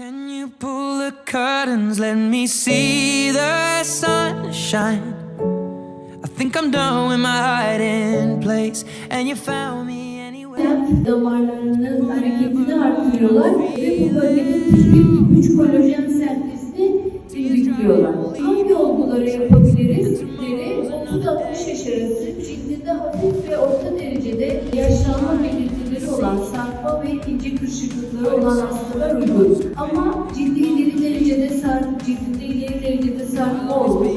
Can you pull the curtains? Let me see the sunshine. I think I'm done with my hiding place, and you found me anyway. damarlarının hareketini arttırıyorlar ve bu bölgede bir güç kolajen sentezini tetikliyorlar. Hangi olguları yapabiliriz? Tipleri 30-60 yaş arası cildinde hafif ve orta derecede yaşlanma belirtileri olan ince kırışıklıkları olan hastalar uygun. Ama cildi ileri derecede sarkıp cildinde ileri derecede sarkma olmuş,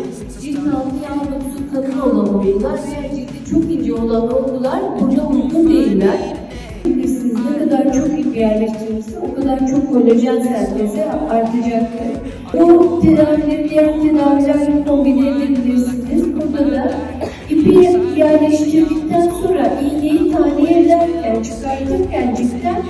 cilt altı yağ dokusu kalın olan olgular veya cildi çok ince olan olgular burada uygun değiller. Siz ne kadar çok ip yerleştirirse o kadar çok kolajen sentezi artacaktır. Bu tedavileri diğer tedavilerle kombine edebilirsiniz. İpi yerleştirdikten sonra iğneyi çıkartırken ciltten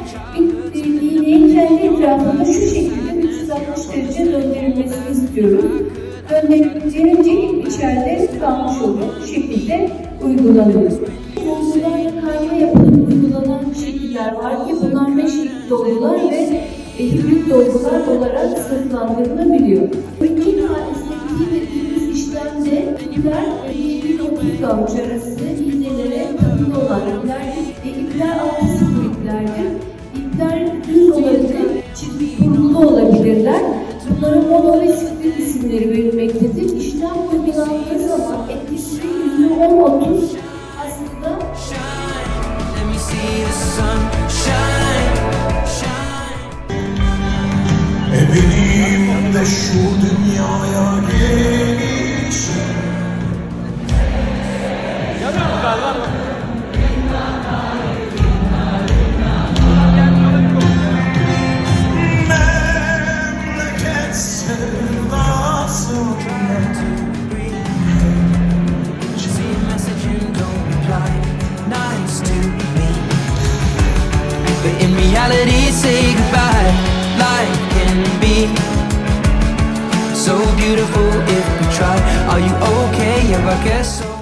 bir iğneyi kendi etrafında şu şekilde 360 derece döndürülmesini istiyorum. Döndürünce ip içeride kalmış olur. Bu şekilde uygulanır. Dolgularla kayma yapılıp uygulanan şekiller var ki bunlar meşik dolgular ve e, hibrit dolgular olarak sınıflandırılabiliyor. İpler ve 7-30 avuç arası iğnelere takılı olan iplerdir. E, ipler altı sıfır iplerdir. İpler düz olabilir, çift kurulu olabilirler. Bunlara mono ve split isimleri verilmektedir. İşlem uygulandığı zaman etkisi %10-30 aslında. E benim de şu dünyaya beautiful if we try. Are you okay? Yeah, I guess so.